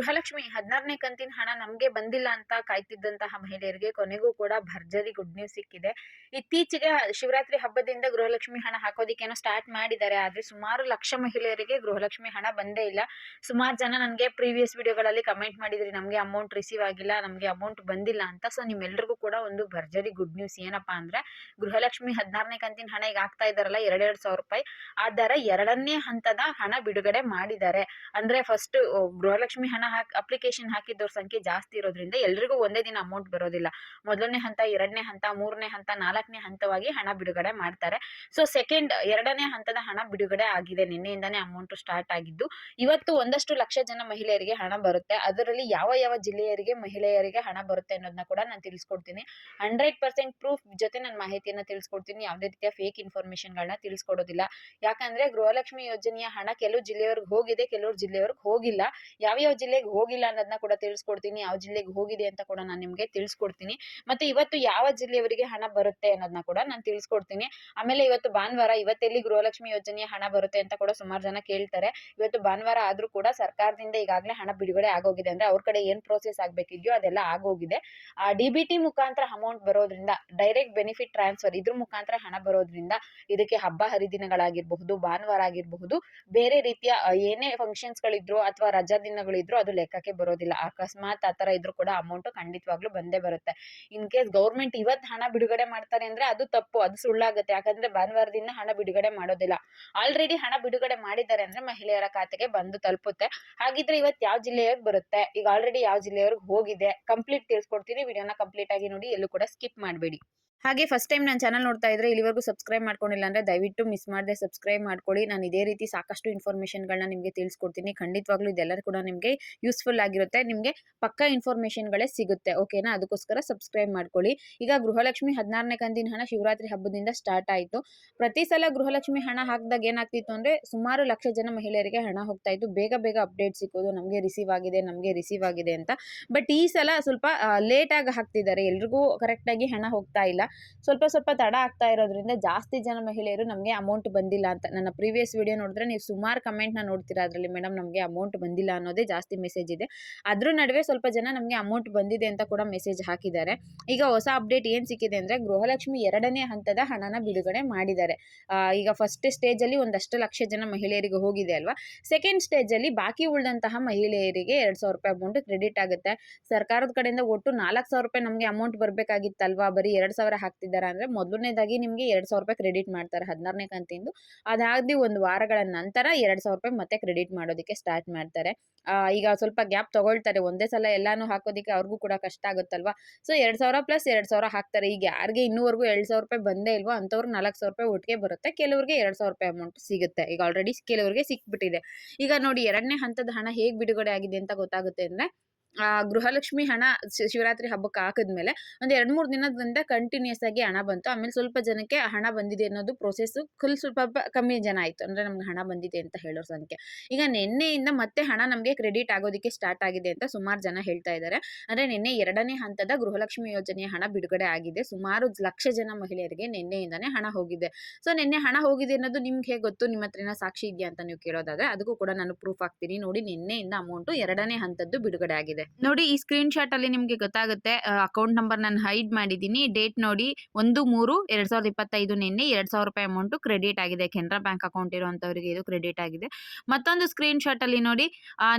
ಗೃಹಲಕ್ಷ್ಮಿ, ಹದಿನಾರನೇ ಕಂತಿನ ಹಣ ನಮಗೆ ಬಂದಿಲ್ಲ ಅಂತ ಕಾಯ್ತಿದ್ದಂತಹ ಮಹಿಳೆಯರಿಗೆ ಕೊನೆಗೂ ಕೂಡ ಭರ್ಜರಿ ಗುಡ್ ನ್ಯೂಸ್ ಸಿಕ್ಕಿದೆ. ಇತ್ತೀಚೆಗೆ ಶಿವರಾತ್ರಿ ಹಬ್ಬದಿಂದ ಗೃಹಲಕ್ಷ್ಮಿ ಹಣ ಹಾಕೋದಿಕ್ಕೇನೋ ಸ್ಟಾರ್ಟ್ ಮಾಡಿದ್ದಾರೆ. ಆದ್ರೆ ಸುಮಾರು ಲಕ್ಷ ಮಹಿಳೆಯರಿಗೆ ಗೃಹಲಕ್ಷ್ಮಿ ಹಣ ಬಂದೇ ಇಲ್ಲ. ಸುಮಾರು ಜನ ನನಗೆ ಪ್ರೀವಿಯಸ್ ವಿಡಿಯೋಗಳಲ್ಲಿ ಕಮೆಂಟ್ ಮಾಡಿದ್ರಿ, ನಮಗೆ ಅಮೌಂಟ್ ರಿಸೀವ್ ಆಗಿಲ್ಲ, ನಮಗೆ ಅಮೌಂಟ್ ಬಂದಿಲ್ಲ ಅಂತ. ಸೊ ನಿಮ್ಮೆಲ್ಲರಿಗೂ ಕೂಡ ಒಂದು ಭರ್ಜರಿ ಗುಡ್ ನ್ಯೂಸ್ ಏನಪ್ಪಾ ಅಂದ್ರೆ, ಗೃಹಲಕ್ಷ್ಮಿ ಹದಿನಾರನೇ ಕಂತಿನ ಹಣ ಈಗ ಆಗ್ತಾ ಇದಾರಲ್ಲ ಎರಡೆರಡು ಸಾವಿರ ರೂಪಾಯಿ. ಆ ಎರಡನೇ ಹಂತದ ಹಣ ಬಿಡುಗಡೆ ಮಾಡಿದ್ದಾರೆ. ಅಂದ್ರೆ ಫಸ್ಟ್ ಗೃಹಲಕ್ಷ್ಮಿ ಹಣ ಹಾಕಿ ಅಪ್ಲಿಕೇಶನ್ ಹಾಕಿದ್ದವ್ರ ಸಂಖ್ಯೆ ಜಾಸ್ತಿ ಇರೋದ್ರಿಂದ ಎಲ್ರಿಗೂ ಒಂದೇ ದಿನ ಅಮೌಂಟ್ ಬರೋದಿಲ್ಲ. ಮೊದಲನೇ ಹಂತ, ಎರಡನೇ ಹಂತ, ಮೂರನೇ ಹಂತ, ನಾಲ್ಕನೇ ಹಂತವಾಗಿ ಹಣ ಬಿಡುಗಡೆ ಮಾಡ್ತಾರೆ. ಸೊ ಸೆಕೆಂಡ್ ಎರಡನೇ ಹಂತದ ಹಣ ಬಿಡುಗಡೆ ಆಗಿದೆ. ನಿನ್ನೆಯಿಂದಾನೇ ಅಮೌಂಟ್ ಸ್ಟಾರ್ಟ್ ಆಗಿದ್ದು, ಇವತ್ತು ಒಂದಷ್ಟು ಲಕ್ಷ ಜನ ಮಹಿಳೆಯರಿಗೆ ಹಣ ಬರುತ್ತೆ. ಅದರಲ್ಲಿ ಯಾವ ಯಾವ ಜಿಲ್ಲೆಯರಿಗೆ ಮಹಿಳೆಯರಿಗೆ ಹಣ ಬರುತ್ತೆ ಅನ್ನೋದನ್ನ ಕೂಡ ನಾನು ತಿಳಿಸ್ಕೊಡ್ತೀನಿ. ಹಂಡ್ರೆಡ್ ಪರ್ಸೆಂಟ್ ಪ್ರೂಫ್ ಜೊತೆ ನನ್ನ ಮಾಹಿತಿಯನ್ನ ತಿಳಿಸ್ಕೊಡ್ತೀನಿ. ಯಾವುದೇ ರೀತಿಯ ಫೇಕ್ ಇನ್ಫಾರ್ಮೇಶನ್ಗಳನ್ನ ತಿಳಿಸ್ಕೊಡೋದಿಲ್ಲ. ಯಾಕಂದ್ರೆ ಗೃಹಲಕ್ಷ್ಮಿ ಯೋಜನೆಯ ಹಣ ಕೆಲವು ಜಿಲ್ಲೆಯವ್ರಿಗೆ ಹೋಗಿದೆ, ಕೆಲವರು ಜಿಲ್ಲೆಯವ್ರಿಗೆ ಹೋಗಿಲ್ಲ. ಯಾವ್ಯಾವ ಜಿಲ್ಲೆಗೆ ಹೋಗಿಲ್ಲ ಅನ್ನೋದನ್ನ ಕೂಡ ತಿಳಿಸ್ಕೊಡ್ತೀನಿ, ಯಾವ ಜಿಲ್ಲೆಗೆ ಹೋಗಿದೆ ಅಂತ ಕೂಡ ನಾನು ನಿಮಗೆ ತಿಳಿಸ್ಕೊಡ್ತೀನಿ. ಮತ್ತೆ ಇವತ್ತು ಯಾವ ಜಿಲ್ಲೆಯವರಿಗೆ ಹಣ ಬರುತ್ತೆ ಅನ್ನೋದನ್ನ ಕೂಡ ನಾನು ತಿಳಿಸ್ಕೊಡ್ತೀನಿ. ಆಮೇಲೆ ಇವತ್ತು ಭಾನುವಾರ ಇವತ್ತೆಲ್ಲಿ ಗೃಹಲಕ್ಷ್ಮಿ ಯೋಜನೆಯ ಹಣ ಬರುತ್ತೆ ಅಂತ ಕೂಡ ಸುಮಾರು ಜನ ಕೇಳ್ತಾರೆ. ಇವತ್ತು ಭಾನುವಾರ ಆದ್ರೂ ಕೂಡ ಸರ್ಕಾರದಿಂದ ಈಗಾಗಲೇ ಹಣ ಬಿಡುಗಡೆ ಆಗೋಗಿದೆ ಅಂದ್ರೆ ಅವ್ರ ಕಡೆ ಏನ್ ಪ್ರೋಸೆಸ್ ಆಗ್ಬೇಕಿದ್ಯೋ ಅದೆಲ್ಲ ಆಗೋಗಿದೆ. ಆ ಡಿ ಬಿ ಮುಖಾಂತರ ಅಮೌಂಟ್ ಬರೋದ್ರಿಂದ ಡೈರೆಕ್ಟ್ ಬೆನಿಫಿಟ್ ಟ್ರಾನ್ಸ್ಫರ್ ಇದ್ರ ಮುಖಾಂತರ ಹಣ ಬರೋದ್ರಿಂದ ಇದಕ್ಕೆ ಹಬ್ಬ ಹರಿದಿನಗಳಾಗಿರಬಹುದು, ಭಾನುವಾರ ಆಗಿರಬಹುದು, ಬೇರೆ ರೀತಿಯ ಏನೇ ಫಂಕ್ಷನ್ಸ್ ಗಳಿದ್ರು ಅಥವಾ ರಜಾ ದಿನಗಳಿದ್ರು ಲೆಕ್ಕಕ್ಕೆ ಬರೋದಿಲ್ಲ. ಅಕಸ್ಮಾತ್ ಆ ತರ ಇದ್ರು ಕೂಡ ಅಮೌಂಟ್ ಖಂಡಿತವಾಗ್ಲೂ ಬಂದೇ ಬರುತ್ತೆ. ಇನ್ ಕೇಸ್ ಗೌರ್ಮೆಂಟ್ ಇವತ್ತು ಹಣ ಬಿಡುಗಡೆ ಮಾಡ್ತಾರೆ ಅಂದ್ರೆ ಅದು ತಪ್ಪು, ಅದು ಸುಳ್ಳಾಗುತ್ತೆ. ಯಾಕಂದ್ರೆ ಭಾನುವಾರದಿಂದ ಹಣ ಬಿಡುಗಡೆ ಮಾಡೋದಿಲ್ಲ. ಆಲ್ರೆಡಿ ಹಣ ಬಿಡುಗಡೆ ಮಾಡಿದ್ದಾರೆ ಅಂದ್ರೆ ಮಹಿಳೆಯರ ಖಾತೆಗೆ ಬಂದು ತಲುಪುತ್ತೆ. ಹಾಗಿದ್ರೆ ಇವತ್ತು ಯಾವ ಜಿಲ್ಲೆಯವ್ರಿಗೆ ಬರುತ್ತೆ? ಈಗ ಆಲ್ರೆಡಿ ಯಾವ ಜಿಲ್ಲೆಯವ್ರಿಗೆ ಹೋಗಿದೆ? ಕಂಪ್ಲೀಟ್ ತಿಳಿಸ್ಕೊಡ್ತೀನಿ. ವಿಡಿಯೋನ ಕಂಪ್ಲೀಟ್ ಆಗಿ ನೋಡಿ. ಎಲ್ಲೂ ಕೂಡ ಸ್ಕಿಪ್ ಮಾಡಬೇಡಿ. ಹಾಗೆ ಫಸ್ಟ್ ಟೈಮ್ ನನ್ನ ಚಾನಲ್ ನೋಡ್ತಾ ಇದ್ರೆ ಇಲ್ಲಿವರೆಗೂ ಸಬ್ಸ್ಕ್ರೈಬ್ ಮಾಡ್ಕೊಂಡಿಲ್ಲ ಅಂದ್ರೆ ದಯವಿಟ್ಟು ಮಿಸ್ ಮಾಡದೆ ಸಬ್ಸ್ಕ್ರೈಬ್ ಮಾಡ್ಕೊಳ್ಳಿ. ನಾನು ಇದೇ ರೀತಿ ಸಾಕಷ್ಟು ಇನ್ಫಾರ್ಮೇಷನ್ಗಳನ್ನ ನಿಮಗೆ ತಿಳಿಸ್ಕೊಡ್ತೀನಿ. ಖಂಡಿತವಾಗ್ಲೂ ಇದೆಲ್ಲರೂ ಕೂಡ ನಿಮಗೆ ಯೂಸ್ಫುಲ್ ಆಗಿರುತ್ತೆ. ನಿಮಗೆ ಪಕ್ಕ ಇನ್ಫಾರ್ಮೇಷನ್ಗಳೇ ಸಿಗುತ್ತೆ. ಓಕೆನಾ ಅದಕ್ಕೋಸ್ಕರ ಸಬ್ಸ್ಕ್ರೈಬ್ ಮಾಡ್ಕೊಳ್ಳಿ. ಈಗ ಗೃಹಲಕ್ಷ್ಮಿ ಹದಿನಾರನೇ ಕಂದಿನ ಹಣ ಶಿವರಾತ್ರಿ ಹಬ್ಬದಿಂದ ಸ್ಟಾರ್ಟ್ ಆಯಿತು. ಪ್ರತಿ ಸಲ ಗೃಹಲಕ್ಷ್ಮಿ ಹಣ ಹಾಕಿದಾಗ ಏನಾಗ್ತಿತ್ತು ಅಂದರೆ ಸುಮಾರು ಲಕ್ಷ ಜನ ಮಹಿಳೆಯರಿಗೆ ಹಣ ಹೋಗ್ತಾ ಇತ್ತು. ಬೇಗ ಬೇಗ ಅಪ್ಡೇಟ್ ಸಿಕ್ಕೋದು ನಮಗೆ ರಿಸೀವ್ ಆಗಿದೆ, ನಮಗೆ ರಿಸೀವ್ ಆಗಿದೆ ಅಂತ. ಬಟ್ ಈ ಸಲ ಸ್ವಲ್ಪ ಲೇಟಾಗಿ ಹಾಕ್ತಿದ್ದಾರೆ. ಎಲ್ರಿಗೂ ಕರೆಕ್ಟಾಗಿ ಹಣ ಹೋಗ್ತಾ ಇಲ್ಲ. ಸ್ವಲ್ಪ ಸ್ವಲ್ಪ ತಡ ಆಗ್ತಾ ಇರೋದ್ರಿಂದ ಜಾಸ್ತಿ ಜನ ಮಹಿಳೆಯರು ನಮಗೆ ಅಮೌಂಟ್ ಬಂದಿಲ್ಲ ಅಂತ. ನನ್ನ ಪ್ರೀವಿಯಸ್ ವಿಡಿಯೋ ನೋಡಿದ್ರೆ ನೀವು ಸುಮಾರು ಕಮೆಂಟ್ನ ನೋಡ್ತೀರಾ ಅದರಲ್ಲಿ ಮೇಡಮ್ ನಮಗೆ ಅಮೌಂಟ್ ಬಂದಿಲ್ಲ ಅನ್ನೋದೇ ಜಾಸ್ತಿ ಮೆಸೇಜ್ ಇದೆ. ಅದ್ರ ನಡುವೆ ಸ್ವಲ್ಪ ಜನ ನಮಗೆ ಅಮೌಂಟ್ ಬಂದಿದೆ ಅಂತ ಕೂಡ ಮೆಸೇಜ್ ಹಾಕಿದ್ದಾರೆ. ಈಗ ಹೊಸ ಅಪ್ಡೇಟ್ ಏನು ಸಿಕ್ಕಿದೆ ಅಂದರೆ ಗೃಹಲಕ್ಷ್ಮಿ ಎರಡನೇ ಹಂತದ ಹಣನ ಬಿಡುಗಡೆ ಮಾಡಿದ್ದಾರೆ. ಈಗ ಫಸ್ಟ್ ಸ್ಟೇಜಲ್ಲಿ ಒಂದಷ್ಟು ಲಕ್ಷ ಜನ ಮಹಿಳೆಯರಿಗೆ ಹೋಗಿದೆ ಅಲ್ವಾ? ಸೆಕೆಂಡ್ ಸ್ಟೇಜಲ್ಲಿ ಬಾಕಿ ಉಳಿದಂತಹ ಮಹಿಳೆಯರಿಗೆ ಎರಡು ಸಾವಿರ ರೂಪಾಯಿ ಅಮೌಂಟ್ ಕ್ರೆಡಿಟ್ ಆಗುತ್ತೆ. ಸರ್ಕಾರದ ಕಡೆಯಿಂದ ಒಟ್ಟು ನಾಲ್ಕು ಸಾವಿರ ರೂಪಾಯಿ ನಮಗೆ ಅಮೌಂಟ್ ಬರಬೇಕಾಗಿತ್ತಲ್ವಾ? ಬರೀ ಎರಡು ಸಾವಿರ ಹಾಕ್ತಿದ್ದಾರೆ ಅಂದರೆ ಮೊದಲನೇದಾಗಿ ನಿಮಗೆ ಎರಡು ಸಾವಿರ ರೂಪಾಯಿ ಕ್ರೆಡಿಟ್ ಮಾಡ್ತಾರೆ ಹದಿನಾರನೇ ಕಂತಿಂದು. ಅದಾಗದಿ ಒಂದು ವಾರಗಳ ನಂತರ ಎರಡು ಸಾವಿರ ರೂಪಾಯಿ ಮತ್ತೆ ಕ್ರೆಡಿಟ್ ಮಾಡೋದಕ್ಕೆ ಸ್ಟಾರ್ಟ್ ಮಾಡ್ತಾರೆ. ಈಗ ಸ್ವಲ್ಪ ಗ್ಯಾಪ್ ತಗೊಳ್ತಾರೆ. ಒಂದೇ ಸಲ ಎಲ್ಲಾನು ಹಾಕೋದಕ್ಕೆ ಅವ್ರಿಗೂ ಕೂಡ ಕಷ್ಟ ಆಗುತ್ತಲ್ವಾ? ಸೊ ಎರಡು ಸಾವಿರ ಪ್ಲಸ್ ಎರಡು ಸಾವಿರ ಹಾಕ್ತಾರೆ. ಈಗ ಯಾರಿಗೆ ಇನ್ನೂವರೆಗೂ ಎರಡು ಸಾವಿರ ರೂಪಾಯಿ ಬಂದೇ ಇಲ್ವೋ ಅಂತವ್ರು ನಾಲ್ಕು ಸಾವಿರ ರೂಪಾಯಿ ಒಟ್ಟಿಗೆ ಬರುತ್ತೆ. ಕೆಲವರಿಗೆ ಎರಡು ಸಾವಿರ ರೂಪಾಯಿ ಅಮೌಂಟ್ ಸಿಗುತ್ತೆ. ಈಗ ಆಲ್ರೆಡಿ ಕೆಲವರಿಗೆ ಸಿಕ್ಬಿಟ್ಟಿದೆ. ಈಗ ನೋಡಿ ಎರಡನೇ ಹಂತದ ಹಣ ಹೇಗೆ ಬಿಡುಗಡೆ ಆಗಿದೆ ಅಂತ ಗೊತ್ತಾಗುತ್ತೆ ಅಂದರೆ ಗೃಹಲಕ್ಷ್ಮಿ ಹಣ ಶಿವರಾತ್ರಿ ಹಬ್ಬಕ್ಕೆ ಹಾಕಿದ್ಮೇಲೆ ಒಂದು ಎರಡು ಮೂರು ದಿನದಿಂದ ಕಂಟಿನ್ಯೂಸ್ ಆಗಿ ಹಣ ಬಂತು. ಆಮೇಲೆ ಸ್ವಲ್ಪ ಜನಕ್ಕೆ ಹಣ ಬಂದಿದೆ ಅನ್ನೋದು ಪ್ರೊಸೆಸ್ ಫುಲ್ ಸ್ವಲ್ಪ ಕಮ್ಮಿ ಜನ ಆಯಿತು. ಅಂದರೆ ನಮ್ಗೆ ಹಣ ಬಂದಿದೆ ಅಂತ ಹೇಳೋರ ಸಂಖ್ಯೆ. ಈಗ ನಿನ್ನೆಯಿಂದ ಮತ್ತೆ ಹಣ ನಮಗೆ ಕ್ರೆಡಿಟ್ ಆಗೋದಕ್ಕೆ ಸ್ಟಾರ್ಟ್ ಆಗಿದೆ ಅಂತ ಸುಮಾರು ಜನ ಹೇಳ್ತಾ ಇದ್ದಾರೆ ಅಂದರೆ ನಿನ್ನೆ ಎರಡನೇ ಹಂತದ ಗೃಹಲಕ್ಷ್ಮಿ ಯೋಜನೆಯ ಹಣ ಬಿಡುಗಡೆ ಆಗಿದೆ. ಸುಮಾರು ಲಕ್ಷ ಜನ ಮಹಿಳೆಯರಿಗೆ ನಿನ್ನೆಯಿಂದನೇ ಹಣ ಹೋಗಿದೆ. ಸೊ, ನಿನ್ನೆ ಹಣ ಹೋಗಿದೆ ಅನ್ನೋದು ನಿಮ್ಗೆ ಹೇಗೆ ಗೊತ್ತು? ನಿಮ್ಮ ಹತ್ರನ ಸಾಕ್ಷಿ ಇದೆಯಾ ಅಂತ ನೀವು ಕೇಳೋದಾದ್ರೆ, ಅದಕ್ಕೂ ಕೂಡ ನಾನು ಪ್ರೂಫ್ ಆಗ್ತೀನಿ ನೋಡಿ, ನಿನ್ನೆಯಿಂದ ಅಮೌಂಟ್ ಎರಡನೇ ಹಂತದ್ದು ಬಿಡುಗಡೆ ಆಗಿದೆ. ನೋಡಿ ಈ ಸ್ಕ್ರೀನ್ ಶಾಟ್ ಅಲ್ಲಿ ನಿಮ್ಗೆ ಗೊತ್ತಾಗುತ್ತೆ ಅಕೌಂಟ್ ನಂಬರ್ ನಾನು ಹೈಡ್ ಮಾಡಿದೀನಿ ಡೇಟ್ ನೋಡಿ ಒಂದು ಮೂರು ಎರಡ್ ಸಾವಿರದ ಇಪ್ಪತ್ತೈದು ನಿನ್ನೆ ಎರಡ್ ಸಾವಿರ ರೂಪಾಯಿ ಅಮೌಂಟ್ ಕ್ರೆಡಿಟ್ ಆಗಿದೆ. ಕೆನರಾ ಬ್ಯಾಂಕ್ ಅಕೌಂಟ್ ಇರುವಂತವರಿಗೆ ಇದು ಕ್ರೆಡಿಟ್ ಆಗಿದೆ. ಮತ್ತೊಂದು ಸ್ಕ್ರೀನ್ ಶಾಟ್ ಅಲ್ಲಿ ನೋಡಿ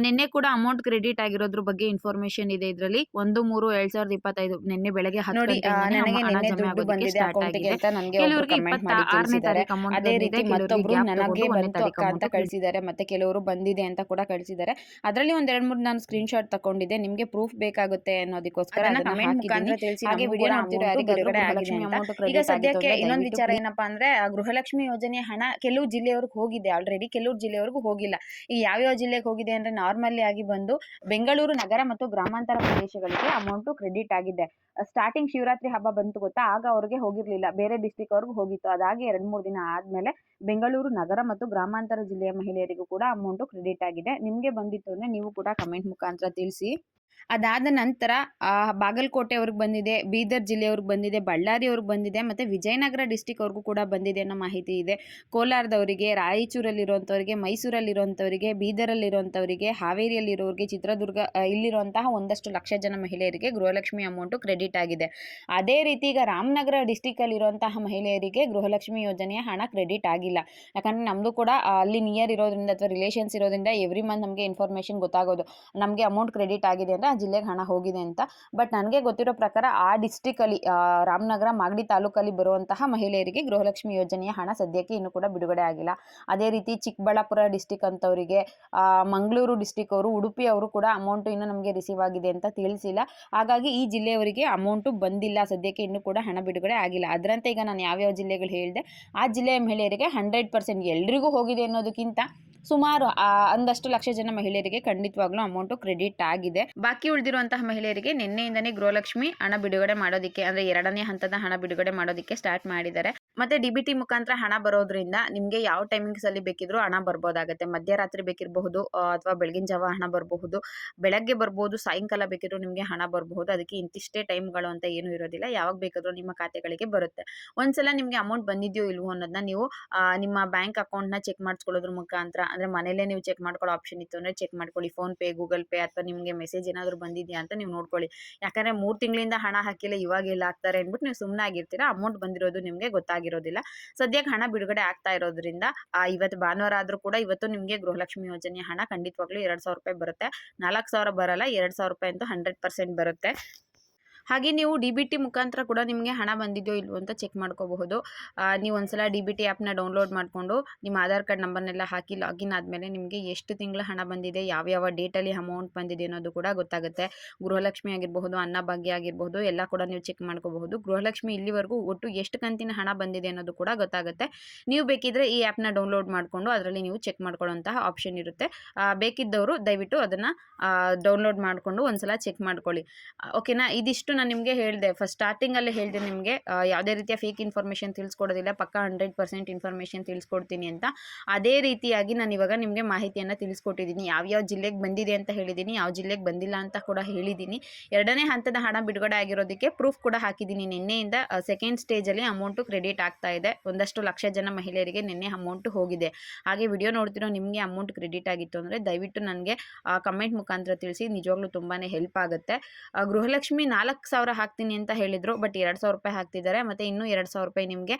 ನಿನ್ನೆ ಕೂಡ ಅಮೌಂಟ್ ಕ್ರೆಡಿಟ್ ಆಗಿರೋದ್ರ ಬಗ್ಗೆ ಇನ್ಫಾರ್ಮೇಶನ್ ಇದೆ ಇದರಲ್ಲಿ. ಒಂದು ಮೂರು ಎರಡ್ ಸಾವಿರದ ಇಪ್ಪತ್ತೈದು ನಿನ್ನೆ ಬೆಳಗ್ಗೆ ಹತ್ತು ಕೆಲವರಿಗೆ ತಾರೀಕು ಅಮೌಂಟ್ ಬಂದಿದೆ ಅಂತ ಕಳಿಸಿದ್ದಾರೆ ಮತ್ತೆ ಕೆಲವರು ಬಂದಿದೆ ಅಂತ ಕೂಡ ಕಳಿಸಿದ್ದಾರೆ. ಅದರಲ್ಲಿ ಒಂದ್ ಎರಡ್ ಮೂರು ನಾನು ಸ್ಕ್ರೀನ್ ಶಾಟ್ ತಗೊಂಡಿದ್ದೆ ನಿಮ್ಗೆ ಪ್ರೂಫ್ ಬೇಕಾಗುತ್ತೆ ಅನ್ನೋದಕ್ಕೋಸ್ಕರ ಹಾಗೆ ವಿಡಿಯೋ ನೋಡ್ತಿರೋ ಯಾರಿಗಾದ್ರೂ ಈಗ ಸದ್ಯಕ್ಕೆ ಇನ್ನೊಂದು ವಿಚಾರ ಏನಪ್ಪಾ ಅಂದ್ರೆ ಆ ಗೃಹಲಕ್ಷ್ಮಿ ಯೋಜನೆ ಹಣ ಕೆಲವು ಜಿಲ್ಲೆಯವ್ರಿಗೆ ಹೋಗಿದೆ ಆಲ್ರೆಡಿ ಕೆಲವು ಜಿಲ್ಲೆಯವ್ರಿಗೂ ಹೋಗಿಲ್ಲ. ಈ ಯಾವ್ಯಾವ ಜಿಲ್ಲೆಗೆ ಹೋಗಿದೆ ಅಂದ್ರೆ ನಾರ್ಮಲಿ ಆಗಿ ಬಂದು ಬೆಂಗಳೂರು ನಗರ ಮತ್ತು ಗ್ರಾಮಾಂತರ ಪ್ರದೇಶಗಳಿಗೆ ಅಮೌಂಟ್ ಕ್ರೆಡಿಟ್ ಆಗಿದೆ. ಸ್ಟಾರ್ಟಿಂಗ್ ಶಿವರಾತ್ರಿ ಹಬ್ಬ ಬಂತು ಗೊತ್ತಾ? ಆಗ ಅವ್ರಿಗೆ ಹೋಗಿರ್ಲಿಲ್ಲ. ಬೇರೆ ಡಿಸ್ಟಿಕ್ ಅವ್ರಿಗೆ ಹೋಗಿತ್ತು. ಅದಾಗಿ ಎರಡ್ ಮೂರು ದಿನ ಆದ್ಮೇಲೆ ಬೆಂಗಳೂರು ನಗರ ಮತ್ತು ಗ್ರಾಮಾಂತರ ಜಿಲ್ಲೆಯ ಮಹಿಳೆಯರಿಗೂ ಕೂಡ ಅಮೌಂಟ್ ಕ್ರೆಡಿಟ್ ಆಗಿದೆ. ನಿಮ್ಗೆ ಬಂದಿತ್ತು ಅಂದ್ರೆ ನೀವು ಕೂಡ ಕಮೆಂಟ್ ಮುಖಾಂತರ ತಿಳಿಸಿ. ಅದಾದ ನಂತರ ಬಾಗಲಕೋಟೆ ಅವ್ರಿಗೆ ಬಂದಿದೆ, ಬೀದರ್ ಜಿಲ್ಲೆಯವ್ರಿಗೆ ಬಂದಿದೆ, ಬಳ್ಳಾರಿ ಅವ್ರಿಗೆ ಬಂದಿದೆ, ಮತ್ತು ವಿಜಯನಗರ ಡಿಸ್ಟಿಕ್ ಅವ್ರಿಗೂ ಕೂಡ ಬಂದಿದೆ ಅನ್ನೋ ಮಾಹಿತಿ ಇದೆ. ಕೋಲಾರದವರಿಗೆ, ರಾಯಚೂರಲ್ಲಿರುವಂಥವ್ರಿಗೆ, ಮೈಸೂರಲ್ಲಿರುವಂಥವರಿಗೆ, ಬೀದರಲ್ಲಿರುವಂಥವರಿಗೆ, ಹಾವೇರಿಯಲ್ಲಿರೋರಿಗೆ, ಚಿತ್ರದುರ್ಗ ಇಲ್ಲಿರುವಂತಹ ಒಂದಷ್ಟು ಲಕ್ಷ ಜನ ಮಹಿಳೆಯರಿಗೆ ಗೃಹಲಕ್ಷ್ಮಿ ಅಮೌಂಟು ಕ್ರೆಡಿಟ್ ಆಗಿದೆ. ಅದೇ ರೀತಿ ಈಗ ರಾಮನಗರ ಡಿಸ್ಟಿಕಲ್ಲಿರುವಂತಹ ಮಹಿಳೆಯರಿಗೆ ಗೃಹಲಕ್ಷ್ಮಿ ಯೋಜನೆಯ ಹಣ ಕ್ರೆಡಿಟ್ ಆಗಿಲ್ಲ. ಯಾಕಂದರೆ ನಮ್ಮದು ಕೂಡ ಅಲ್ಲಿ ನಿಯರ್ ಇರೋದ್ರಿಂದ ಅಥವಾ ರಿಲೇಷನ್ಸ್ ಇರೋದ್ರಿಂದ ಎವ್ರಿ ಮಂತ್ ನಮಗೆ ಇನ್ಫಾರ್ಮೇಷನ್ ಗೊತ್ತಾಗೋದು. ನಮಗೆ ಅಮೌಂಟ್ ಕ್ರೆಡಿಟ್ ಆಗಿದೆ ಅಂದರೆ ಆ ಜಿಲ್ಲೆಗೆ ಹಣ ಹೋಗಿದೆ ಅಂತ. ಬಟ್ ನನಗೆ ಗೊತ್ತಿರೋ ಪ್ರಕಾರ ಆ ಡಿಸ್ಟಿಕಲ್ಲಿ ರಾಮನಗರ, ಮಾಗಡಿ ತಾಲೂಕಲ್ಲಿ ಬರುವಂತಹ ಮಹಿಳೆಯರಿಗೆ ಗೃಹಲಕ್ಷ್ಮಿ ಯೋಜನೆಯ ಹಣ ಸದ್ಯಕ್ಕೆ ಇನ್ನೂ ಕೂಡ ಬಿಡುಗಡೆ ಆಗಿಲ್ಲ. ಅದೇ ರೀತಿ ಚಿಕ್ಕಬಳ್ಳಾಪುರ ಡಿಸ್ಟಿಕ್ ಅಂತವರಿಗೆ ಮಂಗಳೂರು ಡಿಸ್ಟಿಕ್ ಅವರು, ಉಡುಪಿ ಅವರು ಕೂಡ ಅಮೌಂಟು ಇನ್ನೂ ನಮಗೆ ರಿಸೀವ್ ಆಗಿದೆ ಅಂತ ತಿಳಿಸಿಲ್ಲ. ಹಾಗಾಗಿ ಈ ಜಿಲ್ಲೆಯವರಿಗೆ ಅಮೌಂಟು ಬಂದಿಲ್ಲ. ಸದ್ಯಕ್ಕೆ ಇನ್ನೂ ಕೂಡ ಹಣ ಬಿಡುಗಡೆ ಆಗಿಲ್ಲ. ಅದರಂತೆ ಈಗ ನಾನು ಯಾವ್ಯಾವ ಜಿಲ್ಲೆಗಳು ಹೇಳಿದೆ, ಆ ಜಿಲ್ಲೆಯ ಮಹಿಳೆಯರಿಗೆ ಹಂಡ್ರೆಡ್ ಪರ್ಸೆಂಟ್ ಎಲ್ರಿಗೂ ಹೋಗಿದೆ ಅನ್ನೋದಕ್ಕಿಂತ ಸುಮಾರು ಅಂದಷ್ಟು ಲಕ್ಷ ಜನ ಮಹಿಳೆಯರಿಗೆ ಖಂಡಿತವಾಗ್ಲೂ ಅಮೌಂಟ್ ಕ್ರೆಡಿಟ್ ಆಗಿದೆ. ಬಾಕಿ ಉಳಿದಿರುವಂತಹ ಮಹಿಳೆಯರಿಗೆ ನಿನ್ನೆಯಿಂದನೇ ಗೃಹಲಕ್ಷ್ಮಿ ಹಣ ಬಿಡುಗಡೆ ಮಾಡೋದಿಕ್ಕೆ, ಅಂದ್ರೆ ಎರಡನೇ ಹಂತದ ಹಣ ಬಿಡುಗಡೆ ಮಾಡೋದಕ್ಕೆ ಸ್ಟಾರ್ಟ್ ಮಾಡಿದ್ದಾರೆ. ಮತ್ತೆ ಡಿ ಬಿ ಮುಖಾಂತರ ಹಣ ಬರೋದ್ರಿಂದ ನಿಮಗೆ ಯಾವ ಟೈಮಿಂಗ್ಸ್ ಅಲ್ಲಿ ಬೇಕಿದ್ರೂ ಹಣ ಬರ್ಬೋದಾಗತ್ತೆ. ಮಧ್ಯರಾತ್ರಿ ಬೇಕಿರಬಹುದು ಅಥವಾ ಬೆಳಗಿನ ಜಾವ ಹಣ ಬರಬಹುದು. ಬೆಳಗ್ಗೆ ಬರ್ಬೋದು, ಸಾಯಂಕಾಲ ಬೇಕಿದ್ರೂ ನಿಮಗೆ ಹಣ ಬರಬಹುದು. ಅದಕ್ಕೆ ಇಂತಿಷ್ಟೇ ಟೈಮ್ಗಳು ಅಂತ ಏನು ಇರೋದಿಲ್ಲ. ಯಾವಾಗ ಬೇಕಾದರೂ ನಿಮ್ಮ ಖಾತೆಗಳಿಗೆ ಬರುತ್ತೆ. ಒಂದ್ಸಲ ನಿಮಗೆ ಅಮೌಂಟ್ ಬಂದಿದೆಯೋ ಇಲ್ವೋ ಅನ್ನೋದನ್ನ ನೀವು ನಿಮ್ಮ ಬ್ಯಾಂಕ್ ಅಕೌಂಟ್ನ ಚೆಕ್ ಮಾಡಿಸ್ಕೊಳ್ಳೋದ್ರ ಮುಖಾಂತರ, ಅಂದ್ರೆ ಮನೇಲೆ ನೀವು ಚೆಕ್ ಮಾಡ್ಕೊಳ್ಳೋ ಆಪ್ಷನ್ ಇತ್ತು ಅಂದ್ರೆ ಚೆಕ್ ಮಾಡ್ಕೊಳ್ಳಿ. ಫೋನ್ ಪೇ, ಗೂಗಲ್ ಪೇ ಅಥವಾ ನಿಮಗೆ ಮೆಸೇಜ್ ಏನಾದರೂ ಬಂದಿದೆಯಾ ಅಂತ ನೀವು ನೋಡ್ಕೊಳ್ಳಿ. ಯಾಕಂದ್ರೆ ಮೂರು ತಿಂಗಳಿಂದ ಹಣ ಹಾಕಿಲ್ಲ, ಇವಾಗ ಇಲ್ಲ ಹಾಕ್ತಾರೆ ಅಂದ್ಬಿಟ್ಟು ನೀವು ಸುಮ್ಮನೆ ಆಗಿರ್ತೀರಾ ಅಮೌಂಟ್ ಬಂದಿರೋದು ನಿಮಗೆ ಗೊತ್ತಾಗಿರೋದಿಲ್ಲ ಸದ್ಯಕ್ಕೆ ಹಣ ಬಿಡುಗಡೆ ಆಗ್ತಾ ಇರೋದ್ರಿಂದ ಇವತ್ತು ಭಾನುವಾರ ಆದರೂ ಕೂಡ ಇವತ್ತು ನಿಮಗೆ ಗೃಹಲಕ್ಷ್ಮಿ ಯೋಜನೆಯ ಹಣ ಖಂಡಿತವಾಗ್ಲೂ ಎರಡು ಸಾವಿರ ರೂಪಾಯಿ ಬರುತ್ತೆ. ನಾಲ್ಕು ಸಾವಿರ ಬರಲ್ಲ, ಎರಡು ಸಾವಿರ ರೂಪಾಯಿ ಅಂತೂ ಹಂಡ್ರೆಡ್ ಪರ್ಸೆಂಟ್ ಬರುತ್ತೆ. ಹಾಗೆ ನೀವು ಡಿ ಬಿ ಟಿ ಮುಖಾಂತರ ಕೂಡ ನಿಮಗೆ ಹಣ ಬಂದಿದೆಯೋ ಇಲ್ವೋ ಅಂತ ಚೆಕ್ ಮಾಡ್ಕೋಬಹುದು. ನೀವು ಒಂದ್ಸಲ ಡಿ ಬಿ ಟಿ ಆ್ಯಪ್ನ ಡೌನ್ಲೋಡ್ ಮಾಡಿಕೊಂಡು ನಿಮ್ಮ ಆಧಾರ್ ಕಾರ್ಡ್ ನಂಬರ್ನೆಲ್ಲ ಹಾಕಿ ಲಾಗಿನ್ ಆದಮೇಲೆ ನಿಮಗೆ ಎಷ್ಟು ತಿಂಗಳ ಹಣ ಬಂದಿದೆ, ಯಾವ್ಯಾವ ಡೇಟಲ್ಲಿ ಅಮೌಂಟ್ ಬಂದಿದೆ ಅನ್ನೋದು ಕೂಡ ಗೊತ್ತಾಗುತ್ತೆ. ಗೃಹಲಕ್ಷ್ಮಿ ಆಗಿರಬಹುದು, ಅನ್ನಭಾಗ್ಯ ಆಗಿರಬಹುದು, ಎಲ್ಲ ಕೂಡ ನೀವು ಚೆಕ್ ಮಾಡ್ಕೋಬಹುದು. ಗೃಹಲಕ್ಷ್ಮಿ ಇಲ್ಲಿವರೆಗೂ ಒಟ್ಟು ಎಷ್ಟು ಕಂತಿನ ಹಣ ಬಂದಿದೆ ಅನ್ನೋದು ಕೂಡ ಗೊತ್ತಾಗುತ್ತೆ. ನೀವು ಬೇಕಿದ್ರೆ ಈ ಆ್ಯಪ್ನ ಡೌನ್ಲೋಡ್ ಮಾಡಿಕೊಂಡು ಅದರಲ್ಲಿ ನೀವು ಚೆಕ್ ಮಾಡ್ಕೊಳ್ಳೋಂತಹ ಆಪ್ಷನ್ ಇರುತ್ತೆ. ಬೇಕಿದ್ದವರು ದಯವಿಟ್ಟು ಅದನ್ನು ಡೌನ್ಲೋಡ್ ಮಾಡಿಕೊಂಡು ಒಂದ್ಸಲ ಚೆಕ್ ಮಾಡ್ಕೊಳ್ಳಿ. ಓಕೆನಾ ಇದಿಷ್ಟು ನಾನು ನಿಮಗೆ ಹೇಳಿದೆ. ಫಸ್ಟ್ ಸ್ಟಾರ್ಟಿಂಗಲ್ಲೇ ಹೇಳಿದೆ ನಿಮಗೆ. ಯಾವುದೇ ರೀತಿಯ ಫೇಕ್ ಇನ್ಫಾರ್ಮೇಷನ್ ತಿಳಿಸ್ಕೊಡೋದಿಲ್ಲ. ಪಕ್ಕ ಹಂಡ್ರೆಡ್ ಪರ್ಸೆಂಟ್ ಇನ್ಫಾರ್ಮೇಷನ್ ತಿಳಿಸ್ಕೊಡ್ತೀನಿ ಅಂತ. ಅದೇ ರೀತಿಯಾಗಿ ನಾನು ಇವಾಗ ನಿಮಗೆ ಮಾಹಿತಿಯನ್ನು ತಿಳಿಸ್ಕೊಟ್ಟಿದ್ದೀನಿ. ಯಾವ್ಯಾವ ಜಿಲ್ಲೆಗೆ ಬಂದಿದೆ ಅಂತ ಹೇಳಿದ್ದೀನಿ. ಯಾವ ಜಿಲ್ಲೆಗೆ ಬಂದಿಲ್ಲ ಅಂತ ಕೂಡ ಹೇಳಿದ್ದೀನಿ. ಎರಡನೇ ಹಂತದ ಹಣ ಬಿಡುಗಡೆ ಆಗಿರೋದಕ್ಕೆ ಪ್ರೂಫ್ ಕೂಡ ಹಾಕಿದ್ದೀನಿ. ನಿನ್ನೆಯಿಂದ ಸೆಕೆಂಡ್ ಸ್ಟೇಜಲ್ಲಿ ಅಮೌಂಟು ಕ್ರೆಡಿಟ್ ಆಗ್ತಾ ಇದೆ. ಒಂದಷ್ಟು ಲಕ್ಷ ಜನ ಮಹಿಳೆಯರಿಗೆ ನಿನ್ನೆ ಅಮೌಂಟು ಹೋಗಿದೆ. ಹಾಗೆ ವಿಡಿಯೋ ನೋಡ್ತಿರೋ ನಿಮಗೆ ಅಮೌಂಟ್ ಕ್ರೆಡಿಟ್ ಆಗಿತ್ತು ಅಂದರೆ ದಯವಿಟ್ಟು ನನಗೆ ಕಮೆಂಟ್ ಮುಖಾಂತರ ತಿಳಿಸಿ. ನಿಜವಾಗ್ಲೂ ತುಂಬಾ ಹೆಲ್ಪ್ ಆಗುತ್ತೆ. ಗೃಹಲಕ್ಷ್ಮಿ ನಾಲ್ಕು ಸಾವಿರ ಹಾಕ್ತೀನಿ ಅಂತ ಹೇಳಿದರು, ಬಟ್ ಎರಡು ಸಾವಿರ ರೂಪಾಯಿ ಹಾಕ್ತಿದ್ದಾರೆ, ಮತ್ತು ಇನ್ನೂ ಎರಡು ಸಾವಿರ ರೂಪಾಯಿ ನಿಮಗೆ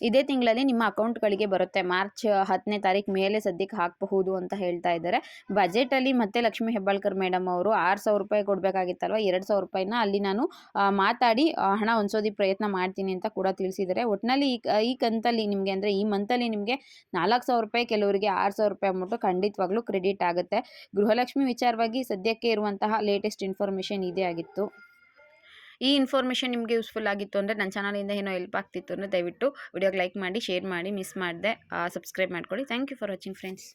ಇದೇ ತಿಂಗಳಲ್ಲಿ ನಿಮ್ಮ ಅಕೌಂಟ್ಗಳಿಗೆ ಬರುತ್ತೆ. ಮಾರ್ಚ್ ಹತ್ತನೇ ತಾರೀಕು ಮೇಲೆ ಸದ್ಯಕ್ಕೆ ಹಾಕಬಹುದು ಅಂತ ಹೇಳ್ತಾ ಇದ್ದಾರೆ. ಬಜೆಟಲ್ಲಿ ಮತ್ತೆ ಲಕ್ಷ್ಮೀ ಹೆಬ್ಬಾಳ್ಕರ್ ಮೇಡಮ್ ಅವರು ಆರು ಸಾವಿರ ರೂಪಾಯಿ ಕೊಡಬೇಕಾಗಿತ್ತಲ್ವ? ಎರಡು ಸಾವಿರ ರೂಪಾಯಿನ ಅಲ್ಲಿ ನಾನು ಮಾತಾಡಿ ಹಣ ಹೊಂದಿಸೋದಿ ಪ್ರಯತ್ನ ಮಾಡ್ತೀನಿ ಅಂತ ಕೂಡ ತಿಳಿಸಿದ್ದಾರೆ. ಒಟ್ಟಿನಲ್ಲಿ ಈ ಈ ಕಂತಲ್ಲಿ ನಿಮಗೆ ಅಂದರೆ ಈ ಮಂತಲ್ಲಿ ನಿಮಗೆ ನಾಲ್ಕು ಸಾವಿರ ರೂಪಾಯಿ, ಕೆಲವರಿಗೆ ಆರು ಸಾವಿರ ರೂಪಾಯಿ ಅಮೌಂಟು ಖಂಡಿತವಾಗ್ಲೂ ಕ್ರೆಡಿಟ್ ಆಗುತ್ತೆ. ಗೃಹಲಕ್ಷ್ಮಿ ವಿಚಾರವಾಗಿ ಸದ್ಯಕ್ಕೆ ಇರುವಂತಹ ಲೇಟೆಸ್ಟ್ ಇನ್ಫಾರ್ಮೇಷನ್ ಇದೇ ಆಗಿತ್ತು. ಈ ಇನ್ಫಾರ್ಮೇಷನ್ ನಿಮಗೆ ಯೂಸ್ಫುಲ್ ಆಗಿತ್ತು ಅಂದರೆ ನನ್ನ ಚಾನಲಿಂದ ಏನೋ ಹೆಲ್ಪ್ ಆಗ್ತಿತ್ತು ಅಂದರೆ ದಯವಿಟ್ಟು ವಿಡಿಯೋಗೆ ಲೈಕ್ ಮಾಡಿ ಶೇರ್ ಮಾಡಿ ಮಿಸ್ ಮಾಡಿದೆ. ಸಬ್ಸ್ಕ್ರೈಬ್ ಮಾಡ್ಕೊಳ್ಳಿ. Thank you for watching friends